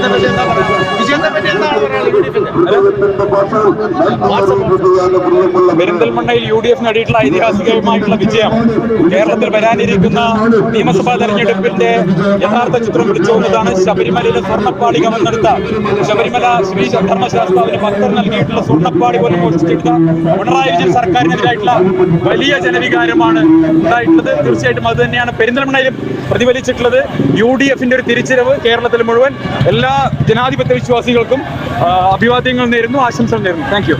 Gracias. പെരിന്തൽമണ്ണയിൽ U D F നേടിയിട്ടുള്ള ഐതിഹാസികമായിട്ടുള്ള വിജയം. കേരളത്തിൽ വരാനിരിക്കുന്ന നിയമസഭാ തെരഞ്ഞെടുപ്പിന്റെ യഥാർത്ഥ ചിത്രം പിടിച്ചുകൊണ്ടതാണ് ശബരിമലയിലെ സ്വർണപ്പാളി കമന്നെടുത്ത ശബരിമല ശ്രീ ധർമ്മശാസ്താവിന് ഭക്തർ നൽകിയിട്ടുള്ള സ്വർണപ്പാളി പോലെ മോഷിച്ചെടുത്ത പിണറായി വിജയൻ സർക്കാരിനെതിരായിട്ടുള്ള വലിയ ജനവികാരമാണ് ഉണ്ടായിട്ടുള്ളത്. തീർച്ചയായിട്ടും അത് തന്നെയാണ് പെരിന്തൽമണ്ണയിലും പ്രതിഫലിച്ചിട്ടുള്ളത്. യു ഡി എഫിന്റെ ഒരു തിരിച്ചറിവ് കേരളത്തിൽ മുഴുവൻ എല്ലാ ജനാധിപത്യ വിശ്വാസികൾക്കും അഭിവാദ്യങ്ങൾ നേരുന്നു ആശംസകൾ നേരുന്നു. താങ്ക്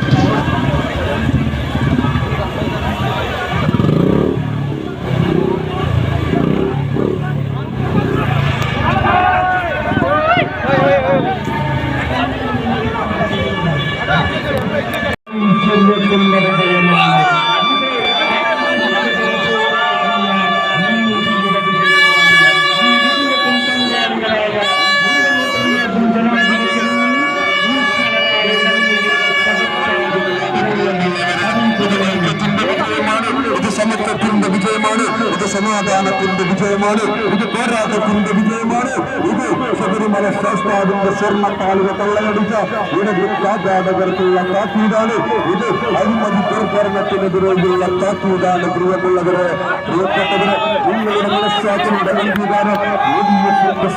യു വിജയമാണ്. ഇത് സമാധാനത്തിന്റെ വിജയമാണ്. ഇത് പോരാട്ടത്തിന്റെ വിജയമാണ്. ഇത് ശബരിമല ശാസ്താവിന്റെ സ്വർണത്താളുകൾ കൊള്ളയടിച്ച ഇടതുക്കാഘാതകർക്കുള്ള താക്കീതാണ്. ഇത് അഴിമതി പുറഭരണത്തിനെതിരെയുള്ള താക്കീതാണ് പ്രിയമുള്ളവരെ. പ്രിയപ്പെട്ടവരെ നിങ്ങളുടെ മനസ്സാക്ഷിയുടെ അംഗീകാരം യു ഡി എഫിന്റെ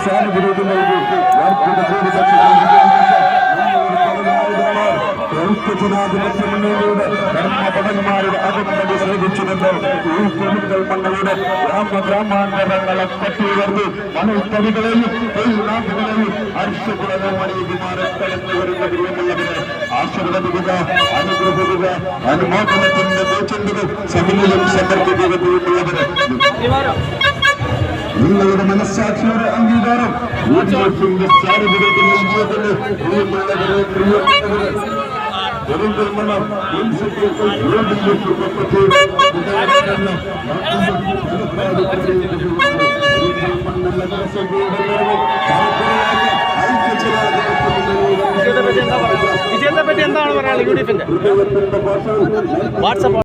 നൽകി. വർദ്ധിത ജനാധിപത്യ മുന്നണിയുടെ ധർമ്മപടന്മാരുടെ അകമ്പടി ഈ പെരുന്തൽ മണ്ണയുടെ കടന്നു വരുന്ന പ്രിയമുള്ളവരെ ആശീർവദിക്കുക അനുഗ്രഹിക്കുക നിങ്ങളുടെ മനസ്സാക്ഷിയുടെ അംഗീകാരം ഊർജത്തിന്റെ നൽകിയതിന് പ്രിയപ്പെട്ടവരെ പെരിന്തൽമണ്ണ മുനിസിപ്പൽ യൂണിറ്റ് വിജയത്തെ പറ്റി എന്താ പറയുക വിജയത്തെ പറ്റി എന്താണ് പറയുന്നത് യു ഡി എഫിന്റെ വാട്സപ്പ്